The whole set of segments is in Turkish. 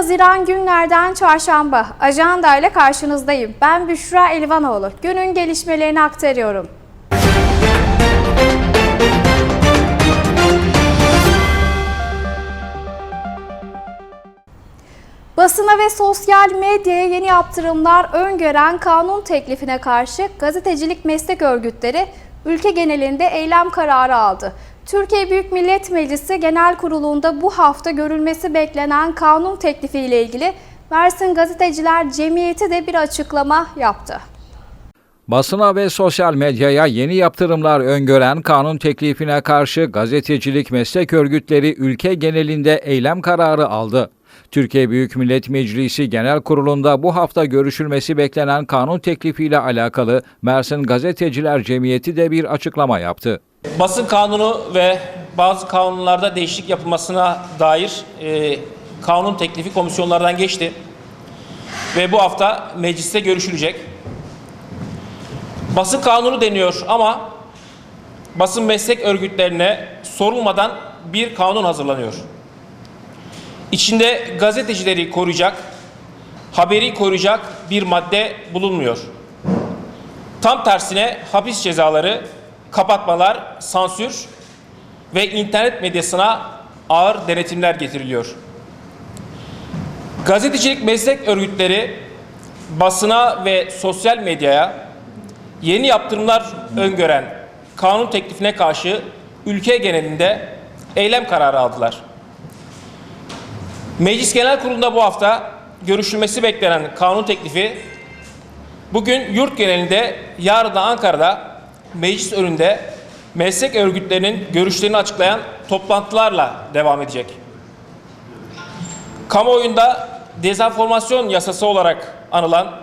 22 Haziran günlerden çarşamba. Ajanda ile karşınızdayım. Ben Büşra Elvanoğlu. Günün gelişmelerini aktarıyorum. Basına ve sosyal medyaya yeni yaptırımlar öngören kanun teklifine karşı gazetecilik meslek örgütleri ülke genelinde eylem kararı aldı. Türkiye Büyük Millet Meclisi Genel Kurulu'nda bu hafta görülmesi beklenen kanun teklifi ile ilgili Mersin Gazeteciler Cemiyeti de bir açıklama yaptı. Basına ve sosyal medyaya yeni yaptırımlar öngören kanun teklifine karşı gazetecilik meslek örgütleri ülke genelinde eylem kararı aldı. Türkiye Büyük Millet Meclisi Genel Kurulu'nda bu hafta görüşülmesi beklenen kanun teklifiyle alakalı Mersin Gazeteciler Cemiyeti de bir açıklama yaptı. Basın kanunu ve bazı kanunlarda değişiklik yapılmasına dair e, kanun teklifi komisyonlardan geçti. Ve bu hafta mecliste görüşülecek. Basın kanunu deniyor ama basın meslek örgütlerine sorulmadan bir kanun hazırlanıyor. İçinde gazetecileri koruyacak, haberi koruyacak bir madde bulunmuyor. Tam tersine hapis cezaları, kapatmalar, sansür ve internet medyasına ağır denetimler getiriliyor. Gazetecilik meslek örgütleri basına ve sosyal medyaya yeni yaptırımlar öngören kanun teklifine karşı ülke genelinde eylem kararı aldılar. Meclis Genel Kurulu'nda bu hafta görüşülmesi beklenen kanun teklifi bugün yurt genelinde, yarın da Ankara'da meclis önünde meslek örgütlerinin görüşlerini açıklayan toplantılarla devam edecek. Kamuoyunda dezenformasyon yasası olarak anılan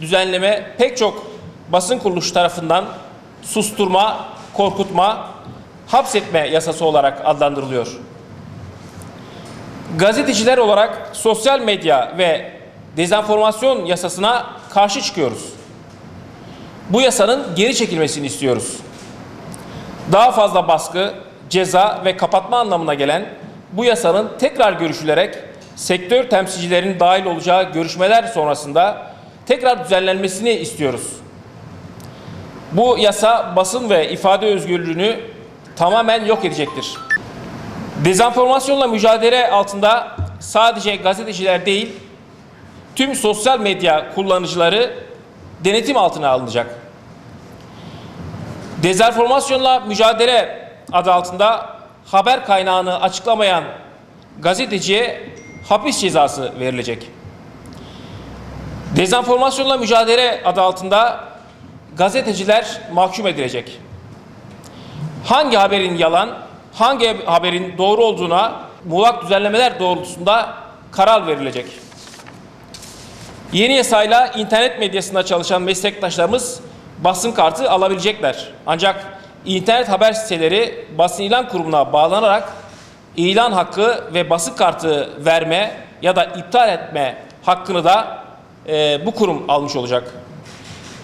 düzenleme pek çok basın kuruluşu tarafından susturma, korkutma, hapsetme yasası olarak adlandırılıyor. Gazeteciler olarak sosyal medya ve dezenformasyon yasasına karşı çıkıyoruz. Bu yasanın geri çekilmesini istiyoruz. Daha fazla baskı, ceza ve kapatma anlamına gelen bu yasanın tekrar görüşülerek sektör temsilcilerinin dahil olacağı görüşmeler sonrasında tekrar düzenlenmesini istiyoruz. Bu yasa basın ve ifade özgürlüğünü tamamen yok edecektir. Dezenformasyonla mücadele altında sadece gazeteciler değil, tüm sosyal medya kullanıcıları denetim altına alınacak. Dezenformasyonla mücadele adı altında haber kaynağını açıklamayan gazeteciye hapis cezası verilecek. Dezenformasyonla mücadele adı altında gazeteciler mahkum edilecek. Hangi haberin yalan, hangi haberin doğru olduğuna muğlak düzenlemeler doğrultusunda karar verilecek. Yeni yasayla internet medyasında çalışan meslektaşlarımız basın kartı alabilecekler. Ancak internet haber siteleri basın ilan kurumuna bağlanarak ilan hakkı ve basın kartı verme ya da iptal etme hakkını da e, bu kurum almış olacak.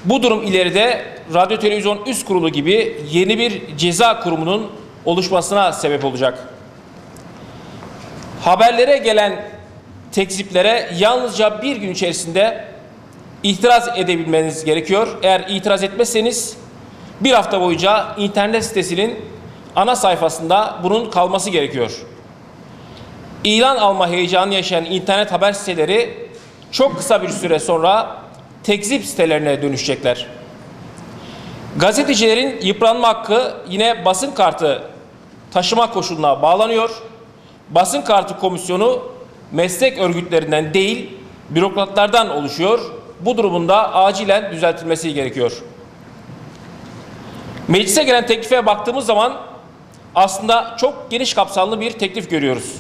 Bu durum ileride Radyo Televizyon Üst Kurulu gibi yeni bir ceza kurumunun oluşmasına sebep olacak. Haberlere gelen tekziplere yalnızca bir gün içerisinde itiraz edebilmeniz gerekiyor. Eğer itiraz etmezseniz bir hafta boyunca internet sitesinin ana sayfasında bunun kalması gerekiyor. İlan alma heyecanı yaşayan internet haber siteleri çok kısa bir süre sonra tekzip sitelerine dönüşecekler. Gazetecilerin yıpranma hakkı yine basın kartı taşıma koşuluna bağlanıyor. Basın kartı komisyonu meslek örgütlerinden değil bürokratlardan oluşuyor. Bu durumunda acilen düzeltilmesi gerekiyor. Meclise gelen teklife baktığımız zaman aslında çok geniş kapsamlı bir teklif görüyoruz.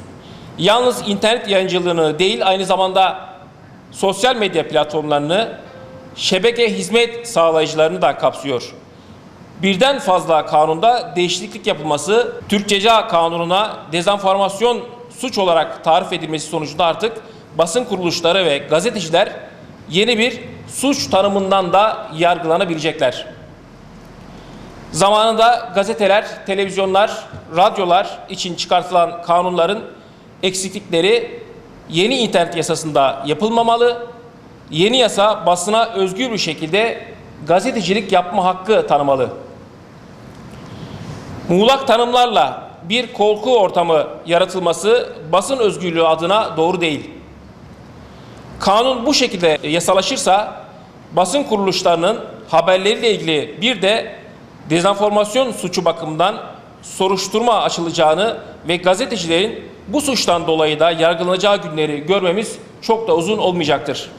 Yalnız internet yayıncılığını değil aynı zamanda sosyal medya platformlarını, şebeke hizmet sağlayıcılarını da kapsıyor. Birden fazla kanunda değişiklik yapılması Türk Ceza Kanunu'na dezenformasyon suç olarak tarif edilmesi sonucunda artık basın kuruluşları ve gazeteciler yeni bir suç tanımından da yargılanabilecekler. Zamanında gazeteler, televizyonlar, radyolar için çıkartılan kanunların eksiklikleri yeni internet yasasında yapılmamalı. Yeni yasa basına özgür bir şekilde gazetecilik yapma hakkı tanımalı. Muğlak tanımlarla bir korku ortamı yaratılması basın özgürlüğü adına doğru değil. Kanun bu şekilde yasalaşırsa basın kuruluşlarının haberleriyle ilgili bir de dezenformasyon suçu bakımından soruşturma açılacağını ve gazetecilerin bu suçtan dolayı da yargılanacağı günleri görmemiz çok da uzun olmayacaktır.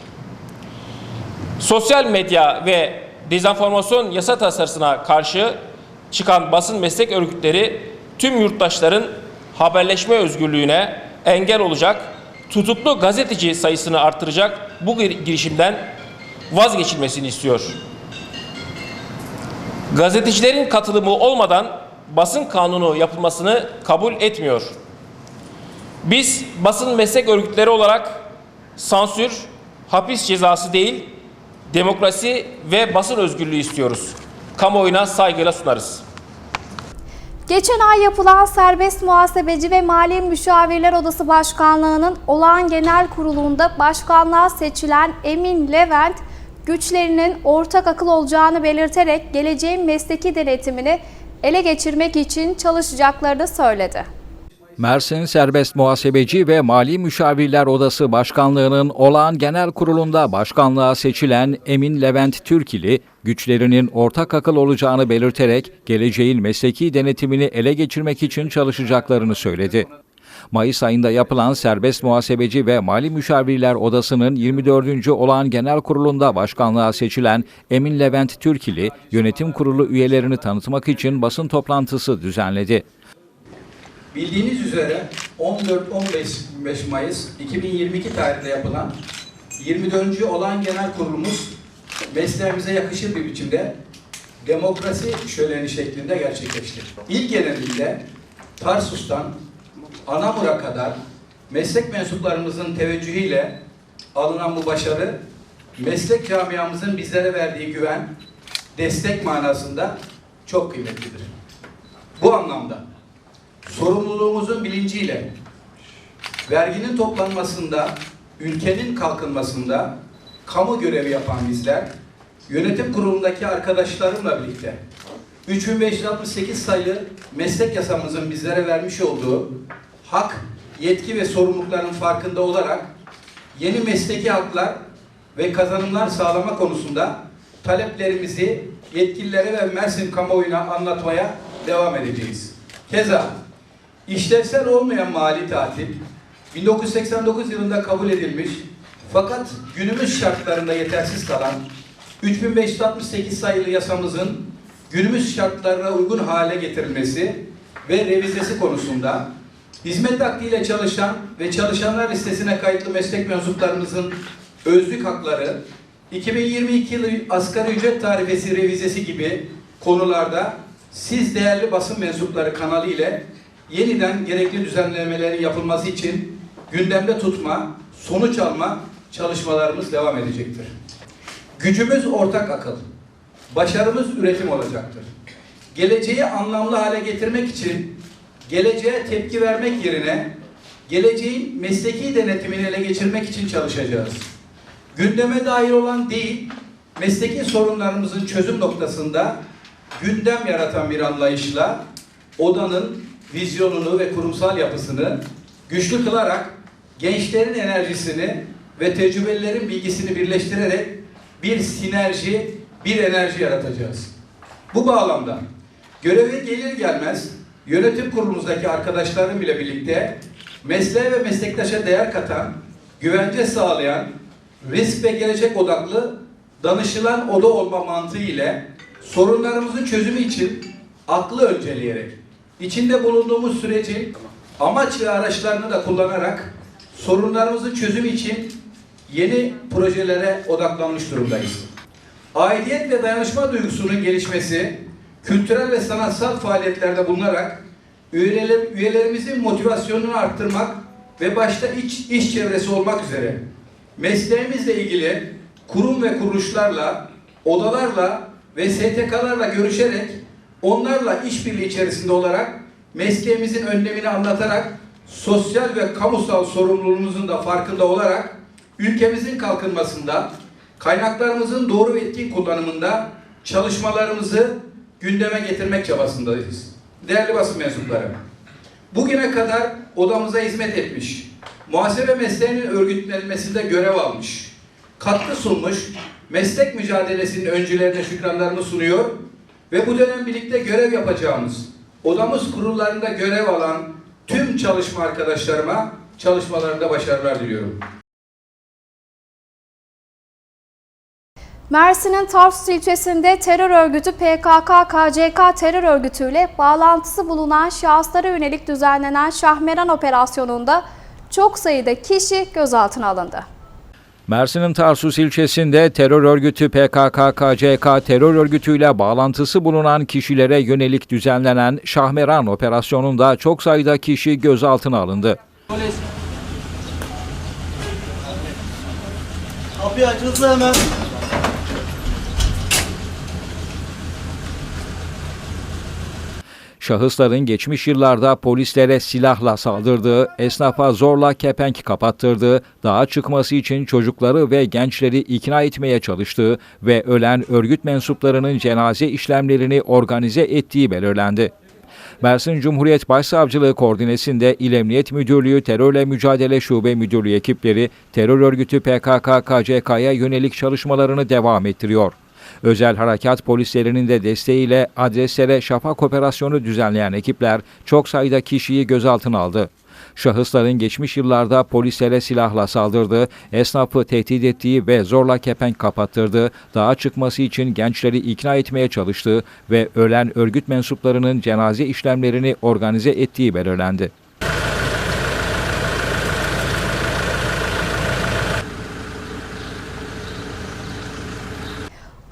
Sosyal medya ve dezenformasyon yasa tasarısına karşı çıkan basın meslek örgütleri tüm yurttaşların haberleşme özgürlüğüne engel olacak, tutuklu gazeteci sayısını artıracak bu gir- girişimden vazgeçilmesini istiyor. Gazetecilerin katılımı olmadan basın kanunu yapılmasını kabul etmiyor. Biz basın meslek örgütleri olarak sansür, hapis cezası değil, demokrasi ve basın özgürlüğü istiyoruz. Kamuoyuna saygıyla sunarız. Geçen ay yapılan Serbest Muhasebeci ve Mali Müşavirler Odası Başkanlığı'nın olağan genel kurulunda başkanlığa seçilen Emin Levent, güçlerinin ortak akıl olacağını belirterek geleceğin mesleki denetimini ele geçirmek için çalışacaklarını söyledi. Mersin Serbest Muhasebeci ve Mali Müşavirler Odası Başkanlığı'nın olağan genel kurulunda başkanlığa seçilen Emin Levent Türkili, güçlerinin ortak akıl olacağını belirterek geleceğin mesleki denetimini ele geçirmek için çalışacaklarını söyledi. Mayıs ayında yapılan Serbest Muhasebeci ve Mali Müşavirler Odası'nın 24. olağan genel kurulunda başkanlığa seçilen Emin Levent Türkili, yönetim kurulu üyelerini tanıtmak için basın toplantısı düzenledi. Bildiğiniz üzere 14-15 Mayıs 2022 tarihinde yapılan 24. olan genel kurulumuz mesleğimize yakışır bir biçimde demokrasi şöleni şeklinde gerçekleşti. İl genelinde Tarsus'tan Anamur'a kadar meslek mensuplarımızın teveccühüyle alınan bu başarı meslek camiamızın bizlere verdiği güven, destek manasında çok kıymetlidir. Bu anlamda sorumluluğumuzun bilinciyle verginin toplanmasında, ülkenin kalkınmasında kamu görevi yapan bizler, yönetim kurulundaki arkadaşlarımla birlikte 3568 sayılı meslek yasamızın bizlere vermiş olduğu hak, yetki ve sorumlulukların farkında olarak yeni mesleki haklar ve kazanımlar sağlama konusunda taleplerimizi yetkililere ve Mersin kamuoyuna anlatmaya devam edeceğiz. Keza işlevsel olmayan mali tatil 1989 yılında kabul edilmiş fakat günümüz şartlarında yetersiz kalan 3568 sayılı yasamızın günümüz şartlarına uygun hale getirilmesi ve revizesi konusunda hizmet akdiyle çalışan ve çalışanlar listesine kayıtlı meslek mensuplarımızın özlük hakları, 2022 yılı asgari ücret tarifesi revizesi gibi konularda siz değerli basın mensupları kanalı ile yeniden gerekli düzenlemelerin yapılması için gündemde tutma, sonuç alma çalışmalarımız devam edecektir. Gücümüz ortak akıl, başarımız üretim olacaktır. Geleceği anlamlı hale getirmek için geleceğe tepki vermek yerine geleceğin mesleki denetimini ele geçirmek için çalışacağız. Gündeme dair olan değil, mesleki sorunlarımızın çözüm noktasında gündem yaratan bir anlayışla odanın vizyonunu ve kurumsal yapısını güçlü kılarak gençlerin enerjisini ve tecrübelilerin bilgisini birleştirerek bir sinerji, bir enerji yaratacağız. Bu bağlamda göreve gelir gelmez yönetim kurulumuzdaki arkadaşlarım ile birlikte mesleğe ve meslektaşa değer katan, güvence sağlayan, risk ve gelecek odaklı danışılan oda olma mantığı ile sorunlarımızın çözümü için aklı önceleyerek, içinde bulunduğumuz süreci amaç ve araçlarını da kullanarak sorunlarımızın çözümü için yeni projelere odaklanmış durumdayız. Aidiyet ve dayanışma duygusunun gelişmesi, kültürel ve sanatsal faaliyetlerde bulunarak üyeler, üyelerimizin motivasyonunu arttırmak ve başta iç, iş çevresi olmak üzere mesleğimizle ilgili kurum ve kuruluşlarla, odalarla ve STK'larla görüşerek onlarla işbirliği içerisinde olarak mesleğimizin önlemini anlatarak sosyal ve kamusal sorumluluğumuzun da farkında olarak ülkemizin kalkınmasında, kaynaklarımızın doğru ve etkin kullanımında çalışmalarımızı gündeme getirmek çabasındayız. Değerli basın mensupları, bugüne kadar odamıza hizmet etmiş, muhasebe mesleğinin örgütlenmesinde görev almış, katkı sunmuş, meslek mücadelesinin öncülerine şükranlarımı sunuyor ve bu dönem birlikte görev yapacağımız, odamız kurullarında görev alan tüm çalışma arkadaşlarıma çalışmalarında başarılar diliyorum. Mersin'in Tarsus ilçesinde terör örgütü PKK-KCK terör örgütüyle bağlantısı bulunan şahıslara yönelik düzenlenen Şahmeran operasyonunda çok sayıda kişi gözaltına alındı. Mersin'in Tarsus ilçesinde terör örgütü PKK-KCK terör örgütüyle bağlantısı bulunan kişilere yönelik düzenlenen Şahmeran operasyonunda çok sayıda kişi gözaltına alındı. Kapıyı aç hemen. Şahısların geçmiş yıllarda polislere silahla saldırdığı, esnafa zorla kepenk kapattırdığı, dağa çıkması için çocukları ve gençleri ikna etmeye çalıştığı ve ölen örgüt mensuplarının cenaze işlemlerini organize ettiği belirlendi. Mersin Cumhuriyet Başsavcılığı koordinesinde İl Emniyet Müdürlüğü Terörle Mücadele Şube Müdürlüğü ekipleri terör örgütü PKK-KCK'ya yönelik çalışmalarını devam ettiriyor. Özel harekat polislerinin de desteğiyle adreslere şafak operasyonu düzenleyen ekipler çok sayıda kişiyi gözaltına aldı. Şahısların geçmiş yıllarda polislere silahla saldırdığı, esnafı tehdit ettiği ve zorla kepenk kapattırdığı, dağa çıkması için gençleri ikna etmeye çalıştığı ve ölen örgüt mensuplarının cenaze işlemlerini organize ettiği belirlendi.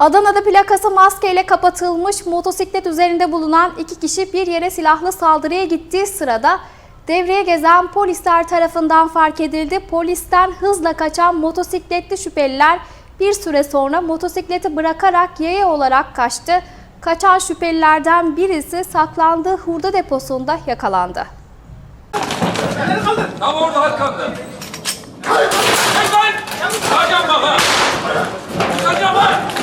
Adana'da plakası maskeyle kapatılmış motosiklet üzerinde bulunan iki kişi bir yere silahlı saldırıya gittiği sırada devreye gezen polisler tarafından fark edildi. Polisten hızla kaçan motosikletli şüpheliler bir süre sonra motosikleti bırakarak yaya olarak kaçtı. Kaçan şüphelilerden birisi saklandığı hurda deposunda yakalandı. Tam orada arkamda. Çıkacağım bak ha! Çıkacağım lan!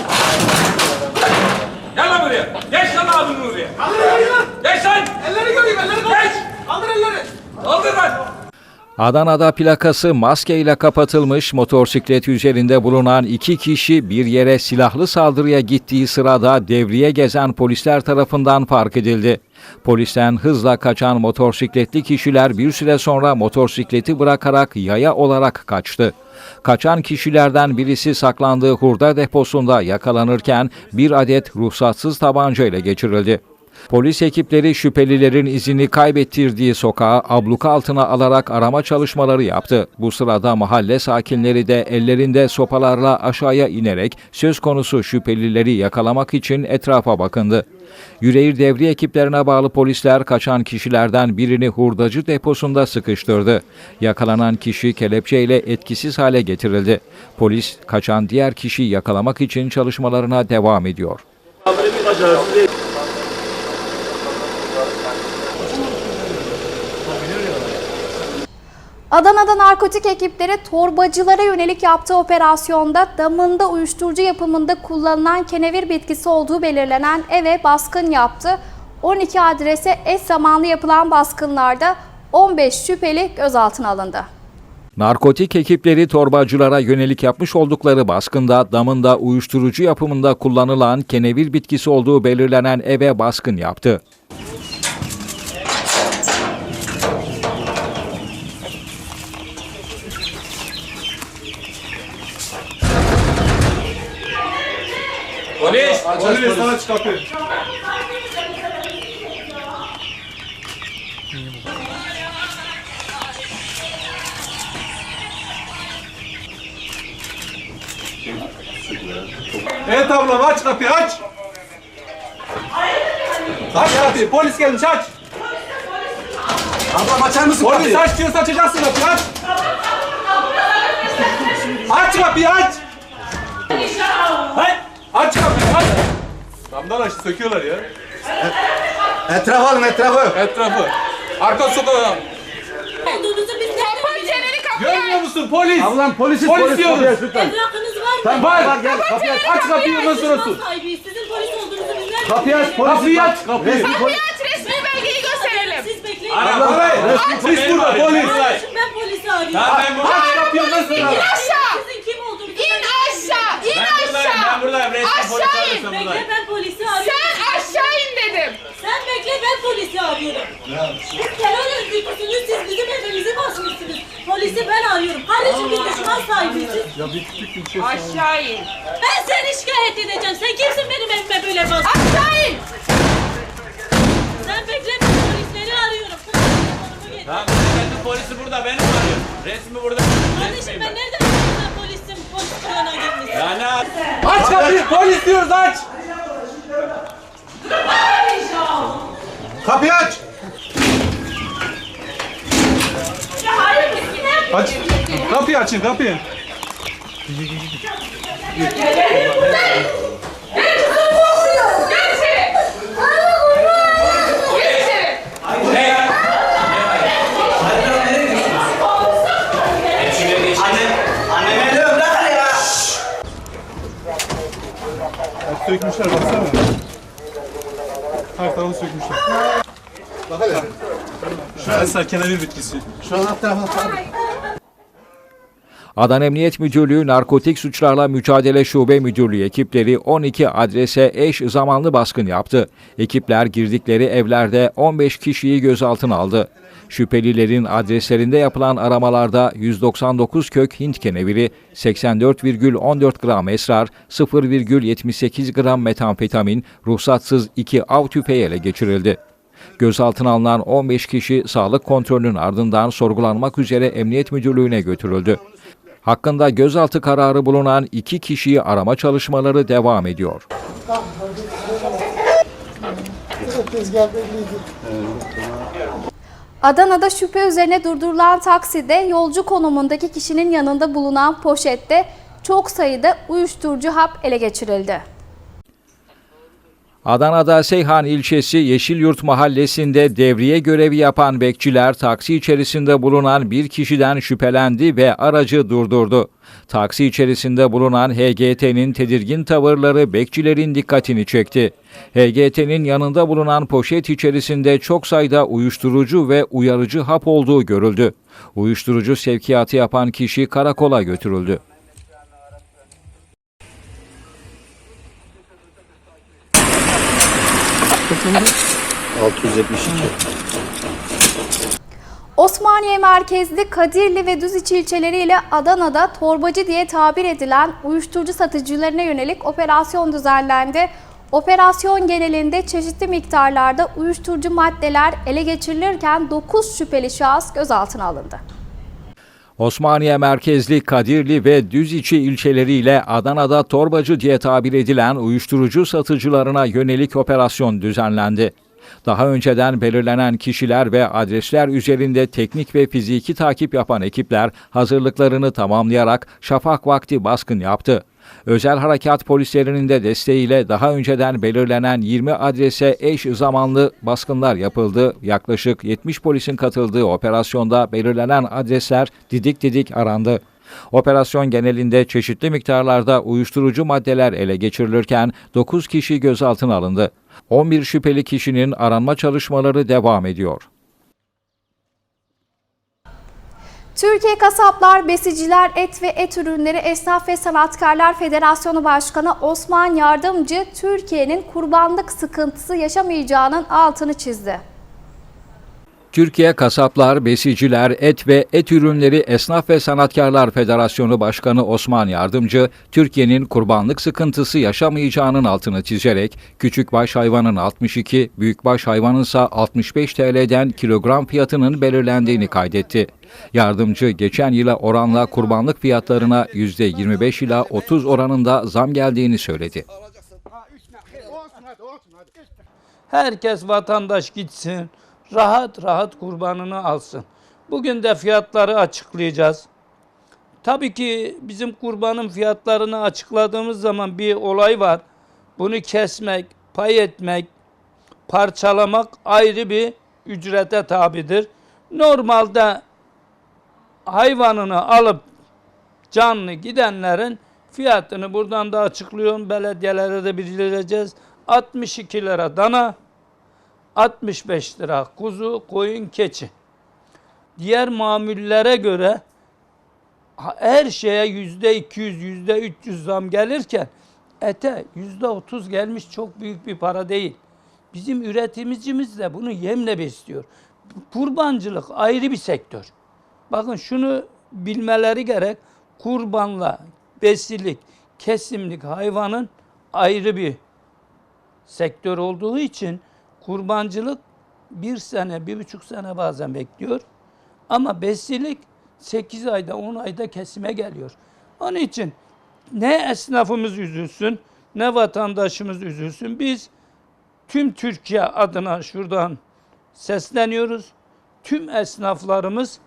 Gel lan buraya! Geç lan abinin oraya! Kaldır elleri! Geç lan! Elleri göreyim, elleri kaldır! Geç! Kaldır elleri! Kaldır lan! Adana'da plakası maskeyle kapatılmış motosiklet üzerinde bulunan iki kişi bir yere silahlı saldırıya gittiği sırada devriye gezen polisler tarafından fark edildi. Polisten hızla kaçan motosikletli kişiler bir süre sonra motosikleti bırakarak yaya olarak kaçtı. Kaçan kişilerden birisi saklandığı hurda deposunda yakalanırken bir adet ruhsatsız tabanca ile geçirildi. Polis ekipleri şüphelilerin izini kaybettirdiği sokağı abluka altına alarak arama çalışmaları yaptı. Bu sırada mahalle sakinleri de ellerinde sopalarla aşağıya inerek söz konusu şüphelileri yakalamak için etrafa bakındı. Yüreğir devri ekiplerine bağlı polisler kaçan kişilerden birini hurdacı deposunda sıkıştırdı. Yakalanan kişi kelepçeyle etkisiz hale getirildi. Polis kaçan diğer kişiyi yakalamak için çalışmalarına devam ediyor. Adana'da narkotik ekipleri torbacılara yönelik yaptığı operasyonda damında uyuşturucu yapımında kullanılan kenevir bitkisi olduğu belirlenen eve baskın yaptı. 12 adrese eş zamanlı yapılan baskınlarda 15 şüpheli gözaltına alındı. Narkotik ekipleri torbacılara yönelik yapmış oldukları baskında damında uyuşturucu yapımında kullanılan kenevir bitkisi olduğu belirlenen eve baskın yaptı. Polis! Polis aç kapıyı. Evet ablam aç kapıyı aç. Aç kapıyı polis gelmiş aç. Ablam açar mısın Polis kapıyı? aç diyorsa açacaksın kapıyı aç. Aç kapıyı aç. Aç kapıyı aç. Damdan açtı söküyorlar ya. Etrafı alın etrafı. Etrafı. Arka sokağa. olduğunuzu biz nereden bilelim? Görmüyor musun polis? Ablam polisi Polis polis diyoruz. kapıyı aç lütfen. Evrakınız var mı? Sen var var gel kapıyı aç. Aç kapıyı ondan sonra Biz sus. sahibiyiz. Sizin polis olduğunuzu biz nereden Kapıyı aç polisi. Kapıyı aç, kapıyı. Resmi polis. resmi belgeyi gösterelim. Siz bekleyin. Polis burada polis. Kardeşim ben polisi arıyorum. Ben burada aç kapıyı ondan sonra. Sizin kim olduğunuzu İn aşağı. İn aşağı. Ben buradayım. Resmi polis arıyorsam Bekle ben polisi arıyorum. Sen aşağı in dedim. Sen bekle ben polisi arıyorum. Siz terör örgütüsünüz. Siz bizim evimizi basmışsınız. Polisi ben arıyorum. Kardeşim biz düşman sahibiyiz. Aşağı in. Ben seni şikayet edeceğim. Sen kimsin benim evime böyle bas? Aşağı in. Sen bekle ben polisleri arıyorum. Tamam beyefendi polisi burada benim arıyorum. Resmi burada. Kardeşim ben sen yap- Aç kapıyı polis diyoruz aç. Kapıyı aç. Aç. Kapıyı açın kapıyı. Sökmüşler baksana. Her tarafı sökmüşler. Bak hele. Şu Esra kenevir bitkisi. Şu an alt tarafına sar. Adana Emniyet Müdürlüğü Narkotik Suçlarla Mücadele Şube Müdürlüğü ekipleri 12 adrese eş zamanlı baskın yaptı. Ekipler girdikleri evlerde 15 kişiyi gözaltına aldı. Şüphelilerin adreslerinde yapılan aramalarda 199 kök Hint keneviri, 84,14 gram esrar, 0,78 gram metamfetamin, ruhsatsız 2 av tüfeği ele geçirildi. Gözaltına alınan 15 kişi sağlık kontrolünün ardından sorgulanmak üzere Emniyet Müdürlüğü'ne götürüldü. Hakkında gözaltı kararı bulunan iki kişiyi arama çalışmaları devam ediyor. Adana'da şüphe üzerine durdurulan takside yolcu konumundaki kişinin yanında bulunan poşette çok sayıda uyuşturucu hap ele geçirildi. Adana'da Seyhan ilçesi Yeşilyurt mahallesinde devriye görevi yapan bekçiler taksi içerisinde bulunan bir kişiden şüphelendi ve aracı durdurdu. Taksi içerisinde bulunan HGT'nin tedirgin tavırları bekçilerin dikkatini çekti. HGT'nin yanında bulunan poşet içerisinde çok sayıda uyuşturucu ve uyarıcı hap olduğu görüldü. Uyuşturucu sevkiyatı yapan kişi karakola götürüldü. Osmaniye merkezli Kadirli ve Düziç ilçeleriyle Adana'da torbacı diye tabir edilen uyuşturucu satıcılarına yönelik operasyon düzenlendi. Operasyon genelinde çeşitli miktarlarda uyuşturucu maddeler ele geçirilirken 9 şüpheli şahıs gözaltına alındı. Osmaniye merkezli Kadirli ve Düziçi ilçeleriyle Adana'da torbacı diye tabir edilen uyuşturucu satıcılarına yönelik operasyon düzenlendi. Daha önceden belirlenen kişiler ve adresler üzerinde teknik ve fiziki takip yapan ekipler hazırlıklarını tamamlayarak şafak vakti baskın yaptı. Özel harekat polislerinin de desteğiyle daha önceden belirlenen 20 adrese eş zamanlı baskınlar yapıldı. Yaklaşık 70 polisin katıldığı operasyonda belirlenen adresler didik didik arandı. Operasyon genelinde çeşitli miktarlarda uyuşturucu maddeler ele geçirilirken 9 kişi gözaltına alındı. 11 şüpheli kişinin aranma çalışmaları devam ediyor. Türkiye Kasaplar, Besiciler, Et ve Et Ürünleri Esnaf ve Sanatkarlar Federasyonu Başkanı Osman Yardımcı, Türkiye'nin kurbanlık sıkıntısı yaşamayacağının altını çizdi. Türkiye Kasaplar, Besiciler, Et ve Et Ürünleri Esnaf ve Sanatkarlar Federasyonu Başkanı Osman Yardımcı, Türkiye'nin kurbanlık sıkıntısı yaşamayacağının altını çizerek küçükbaş hayvanın 62, büyükbaş hayvanın ise 65 TL'den kilogram fiyatının belirlendiğini kaydetti. Yardımcı geçen yıla oranla kurbanlık fiyatlarına %25 ila 30 oranında zam geldiğini söyledi. Herkes vatandaş gitsin, rahat rahat kurbanını alsın. Bugün de fiyatları açıklayacağız. Tabii ki bizim kurbanın fiyatlarını açıkladığımız zaman bir olay var. Bunu kesmek, pay etmek, parçalamak ayrı bir ücrete tabidir. Normalde hayvanını alıp canlı gidenlerin fiyatını buradan da açıklıyorum. Belediyelere de bildireceğiz. 62 lira dana, 65 lira kuzu, koyun, keçi. Diğer mamullere göre her şeye yüzde 200, yüzde 300 zam gelirken ete yüzde 30 gelmiş çok büyük bir para değil. Bizim üretimcimiz de bunu yemle besliyor. Kurbancılık ayrı bir sektör. Bakın şunu bilmeleri gerek. Kurbanla besilik, kesimlik hayvanın ayrı bir sektör olduğu için kurbancılık bir sene, bir buçuk sene bazen bekliyor. Ama besilik 8 ayda, 10 ayda kesime geliyor. Onun için ne esnafımız üzülsün, ne vatandaşımız üzülsün. Biz tüm Türkiye adına şuradan sesleniyoruz. Tüm esnaflarımız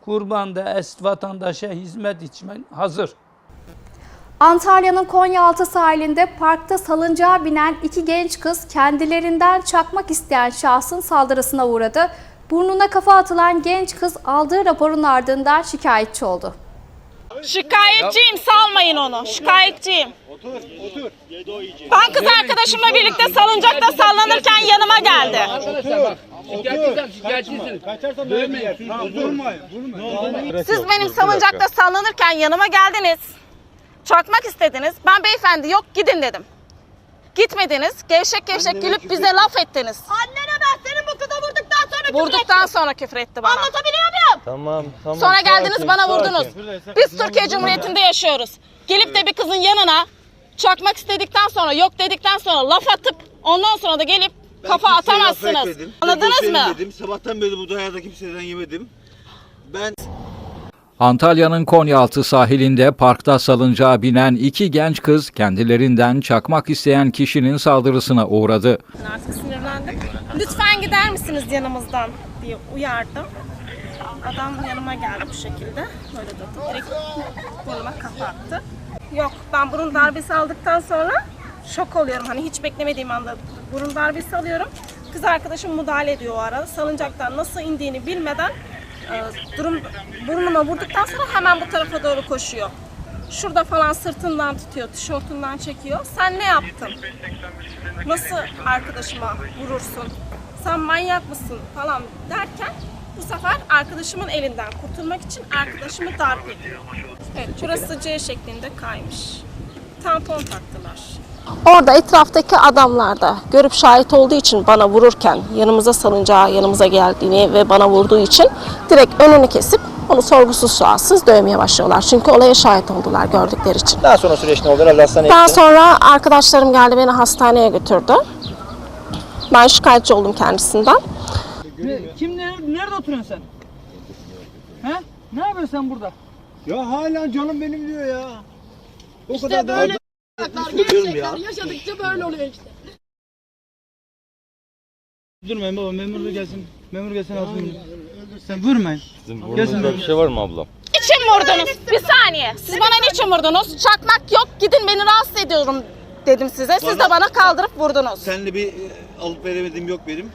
kurbanda es vatandaşa hizmet için hazır. Antalya'nın Konyaaltı sahilinde parkta salıncağa binen iki genç kız kendilerinden çakmak isteyen şahsın saldırısına uğradı. Burnuna kafa atılan genç kız aldığı raporun ardından şikayetçi oldu. Şikayetçiyim salmayın onu. Şikayetçiyim. Otur, otur. Ben kız arkadaşımla birlikte salıncakta sallanırken yanıma geldi. Siz benim salıncakta sallanırken yanıma geldiniz. Çakmak istediniz. Ben beyefendi yok gidin dedim. Gitmediniz. Gevşek gevşek gülüp bize laf ettiniz. Annene ben senin bu kıza vurduktan sonra Vurduktan sonra küfür etti bana. Anlatabiliyor muyum? Tamam tamam. Sonra geldiniz sakin, bana sakin. vurdunuz. Biz Türkiye Cumhuriyeti'nde yaşıyoruz. Gelip de bir kızın yanına çakmak istedikten sonra yok dedikten sonra laf atıp ondan sonra da gelip Ben kafa kimseye laf atamazsınız. etmedim. Anladınız mı? o Dedim. Sabahtan beri bu dayağı da kimseden yemedim. Ben Antalya'nın Konyaaltı sahilinde parkta salıncağa binen iki genç kız kendilerinden çakmak isteyen kişinin saldırısına uğradı. Artık sinirlendim. Lütfen gider misiniz yanımızdan diye uyardım. Adam yanıma geldi bu şekilde. Böyle durdu. Direkt burnuma kafa attı. Yok ben burun darbesi aldıktan sonra şok oluyorum. Hani hiç beklemediğim anda burun darbesi alıyorum. Kız arkadaşım müdahale ediyor o arada. Salıncaktan nasıl indiğini bilmeden e, durum burnuma vurduktan sonra hemen bu tarafa doğru koşuyor. Şurada falan sırtından tutuyor, tişörtünden çekiyor. Sen ne yaptın? Nasıl arkadaşıma vurursun? Sen manyak mısın falan derken bu sefer arkadaşımın elinden kurtulmak için arkadaşımı darp ediyor. Evet, şurası C şeklinde kaymış. Tampon taktılar. Orada etraftaki adamlar da görüp şahit olduğu için bana vururken yanımıza salıncağı yanımıza geldiğini ve bana vurduğu için direkt önünü kesip onu sorgusuz sualsiz dövmeye başlıyorlar. Çünkü olaya şahit oldular gördükleri için. daha sonra süreç ne oldu? Herhalde hastaneye Daha gitti. sonra arkadaşlarım geldi beni hastaneye götürdü. Ben şikayetçi oldum kendisinden. Kim nerede, nerede oturuyorsun sen? He? Ne yapıyorsun sen burada? Ya hala canım benim diyor ya. O İşte kadar da- ya. yaşadıkça böyle oluyor işte. Dur memur baba, memur da gelsin. Memur gelsin alsın. Sen vurmayın. Gelsin. bir şey var mı ablam? Niçin vurdunuz? Bir saniye. Siz bana niçin vurdunuz? Çakmak yok. Gidin beni rahatsız ediyorum dedim size. Siz de bana kaldırıp vurdunuz. Seninle bir e, alıp veremedim yok benim.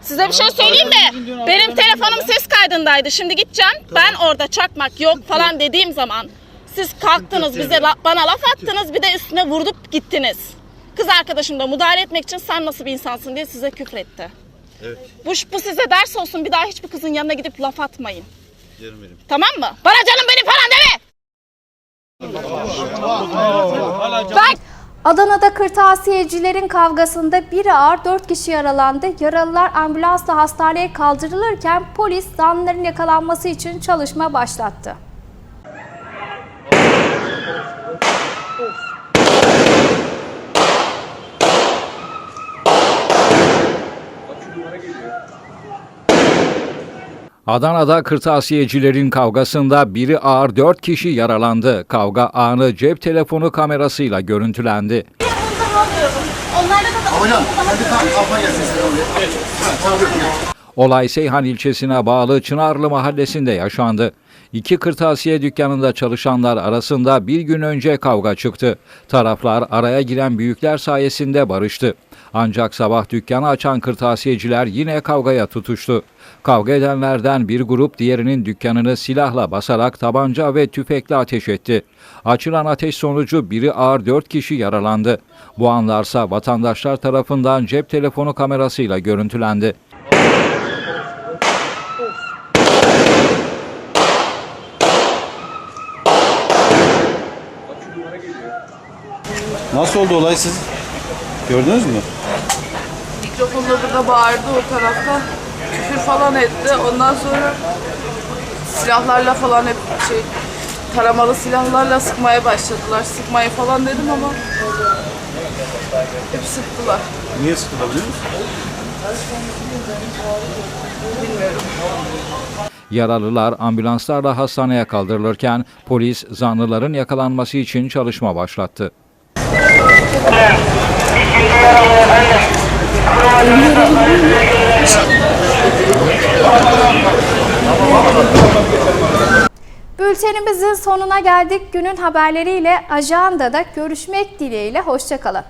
Size bir şey söyleyeyim mi? Benim telefonum ses kaydındaydı. Şimdi gideceğim. Ben orada çakmak yok falan dediğim zaman siz kalktınız bize la- bana laf attınız bir de üstüne vurup gittiniz. Kız arkadaşım da müdahale etmek için sen nasıl bir insansın diye size küfretti. Evet. Bu, bu size ders olsun bir daha hiçbir kızın yanına gidip laf atmayın. Canım benim. Tamam mı? Bana canım benim falan deme. Ben Adana'da kırtasiyecilerin kavgasında biri ağır 4 kişi yaralandı. Yaralılar ambulansla hastaneye kaldırılırken polis zanlıların yakalanması için çalışma başlattı. Adana'da kırtasiyecilerin kavgasında biri ağır 4 kişi yaralandı. Kavga anı cep telefonu kamerasıyla görüntülendi. Olay Seyhan ilçesine bağlı Çınarlı mahallesinde yaşandı. İki kırtasiye dükkanında çalışanlar arasında bir gün önce kavga çıktı. Taraflar araya giren büyükler sayesinde barıştı. Ancak sabah dükkanı açan kırtasiyeciler yine kavgaya tutuştu. Kavga edenlerden bir grup diğerinin dükkanını silahla basarak tabanca ve tüfekle ateş etti. Açılan ateş sonucu biri ağır 4 kişi yaralandı. Bu anlarsa vatandaşlar tarafından cep telefonu kamerasıyla görüntülendi. Nasıl oldu olay siz? Gördünüz mü? Mikrofonla burada bağırdı o tarafta. Küfür falan etti. Ondan sonra silahlarla falan hep şey taramalı silahlarla sıkmaya başladılar. Sıkmayı falan dedim ama hep sıktılar. Niye sıkıldı biliyor musun? Bilmiyorum. Yaralılar ambulanslarla hastaneye kaldırılırken polis zanlıların yakalanması için çalışma başlattı. Bültenimizin sonuna geldik. Günün haberleriyle ajandada görüşmek dileğiyle. Hoşçakalın.